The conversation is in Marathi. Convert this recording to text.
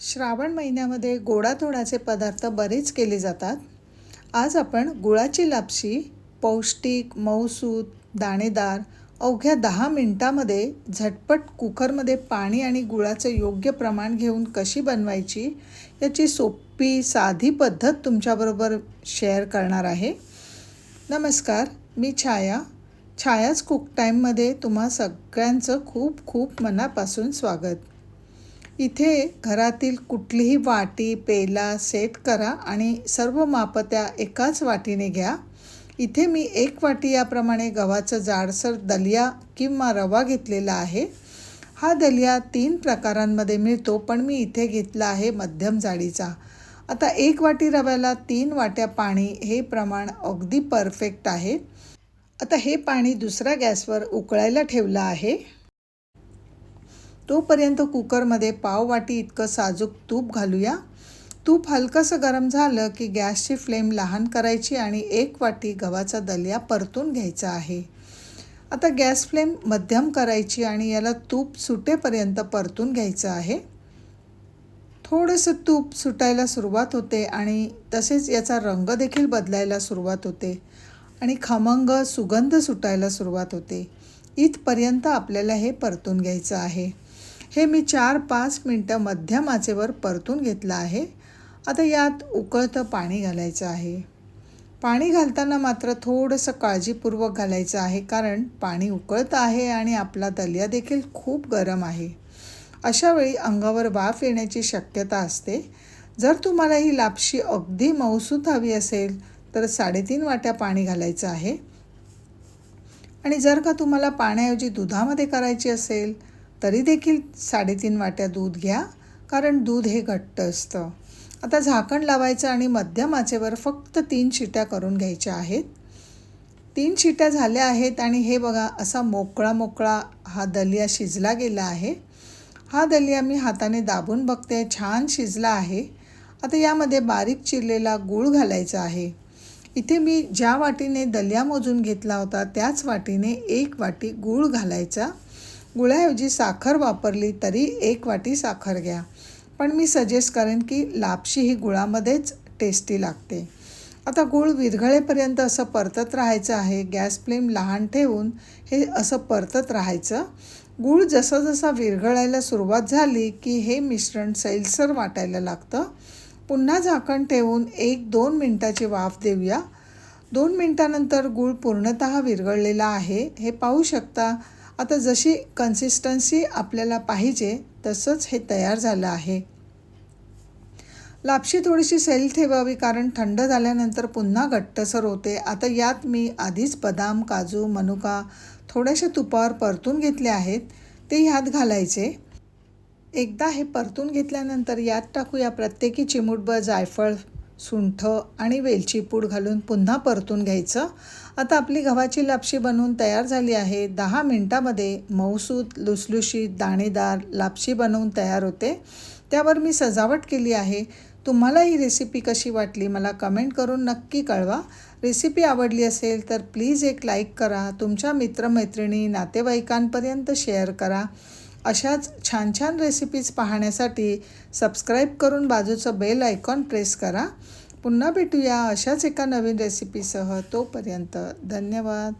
श्रावण महिन्यामध्ये गोडाधोडाचे पदार्थ बरेच केले जातात. आज आपण गुळाची लापशी पौष्टिक मऊसूत दाणेदार अवघ्या दहा मिनटामध्ये झटपट कुकरमध्ये पाणी आणि गुळाचं योग्य प्रमाण घेऊन कशी बनवायची याची सोपी साधी पद्धत तुमच्याबरोबर शेअर करणार आहे. नमस्कार मी छाया. छायाच कुक टाईममध्ये तुम्हा सगळ्यांचं खूप खूप मनापासून स्वागत. इथे घरातील कुठलीही वाटी पेला सेट करा आणि सर्व मापत्या एकाच वाटीने घ्या. इथे मी एक वाटी याप्रमाणे गव्हाचं जाडसर दलिया किंवा रवा घेतलेला आहे. हा दलिया तीन प्रकारांमध्ये मिळतो पण मी इथे घेतला आहे मध्यम जाडीचा. आता एक वाटी रव्याला तीन वाट्या पाणी हे प्रमाण अगदी परफेक्ट आहे. आता हे पाणी दुसऱ्या गॅसवर उकळायला ठेवलं आहे. तोपर्यंत कुकरमध्ये पाव वाटी इतकं साजूक तूप घालूया. तूप हलकंसं गरम झालं की गॅसची फ्लेम लहान करायची आणि एक वाटी गव्हाचा दलिया परतून घ्यायचा आहे. आता गॅस फ्लेम मध्यम करायची आणि याला तूप सुटेपर्यंत परतून घ्यायचं आहे. थोडंसं तूप सुटायला सुरुवात होते आणि तसेच याचा रंग देखील बदलायला सुरुवात होते आणि खमंग सुगंध सुटायला सुरुवात होते. इथपर्यंत आपल्याला हे परतून घ्यायचं आहे. हे मी चार पाच मिनटं मध्यम आचेवर परतून घेतलं आहे. आता यात उकळतं पाणी घालायचं आहे. पाणी घालताना मात्र थोडंसं काळजीपूर्वक घालायचं आहे कारण पाणी उकळतं आहे आणि आपला दलिया देखील खूप गरम आहे. अशा वेळी अंगावर वाफ येण्याची शक्यता असते. जर तुम्हाला ही लापशी अगदी मऊसूत हवी असेल तर साडेतीन वाट्या पाणी घालायचं आहे. आणि जर का तुम्हाला पाण्याऐवजी दुधामध्ये करायची असेल तरी देखील साडेतीन वाट्या दूध घ्या कारण दूध हे घट्ट असतं. आता झाकण लावायचं आणि मध्यम आचेवर फक्त तीन शिट्या करून घ्यायच्या आहेत. तीन शिट्या झाल्या आहेत आणि हे बघा असा मोकळा मोकळा हा दलिया शिजला गेला आहे. हा दलिया मी हाताने दाबून बघते छान शिजला आहे. आता यामध्ये बारीक चिरलेला गूळ घालायचा आहे. इथे मी ज्या वाटीने दलिया मोजून घेतला होता त्याच वाटीने एक वाटी गूळ घालायचा. गुळाऐवजी साखर वापरली तरी एक वाटी साखर घ्या. पण मी सजेस्ट करेन की लापशी ही गुळामध्येच टेस्टी लागते. आता गूळ विरघळेपर्यंत असं परतत राहायचं आहे. गॅस फ्लेम लहान ठेवून हे असं परतत राहायचं. गूळ जसं जसा विरघळायला सुरुवात झाली की हे मिश्रण सैलसर वाटायला लागतं. पुन्हा झाकण ठेवून एक दोन मिनटाची वाफ देऊया. दोन मिनटानंतर गूळ पूर्णत विरघळलेला आहे. हे पाहू शकता आता जशी कन्सिस्टन्सी आपल्याला पाहिजे तसंच हे तयार झालं आहे. लापशी थोडीशी सैल ठेवावी कारण थंड झाल्यानंतर पुन्हा घट्टसर होते. आता यात मी आधीच बदाम काजू मनुका थोड्याशा तुपावर परतून घेतले आहेत. ते ह्यात घालायचे. एकदा हे परतून घेतल्यानंतर यात टाकूया प्रत्येकी चिमुटभर जायफळ. सुंठ आणि वेलची पूड घालून पुन्हा परतून घ्यायचं. आता आपली गव्हाची लापशी बनवून तयार झाली आहे. दहा मिनटामध्ये मऊसूत लुसलुशीत दाणेदार लापशी बनवून तयार होते. त्यावर मी सजावट केली आहे. तुम्हाला ही रेसिपी कशी वाटली मला कमेंट करून नक्की कळवा. रेसिपी आवडली असेल तर प्लीज एक लाईक करा. तुमच्या मित्रमैत्रिणी नातेवाईकांपर्यंत शेअर करा. अशाच छान छान रेसिपीज पाहण्यासाठी सबस्क्राईब करून बाजूचं बेल आयकॉन प्रेस करा. पुन्हा भेटूया अशाच एका नवीन रेसिपीसह तोपर्यंत धन्यवाद.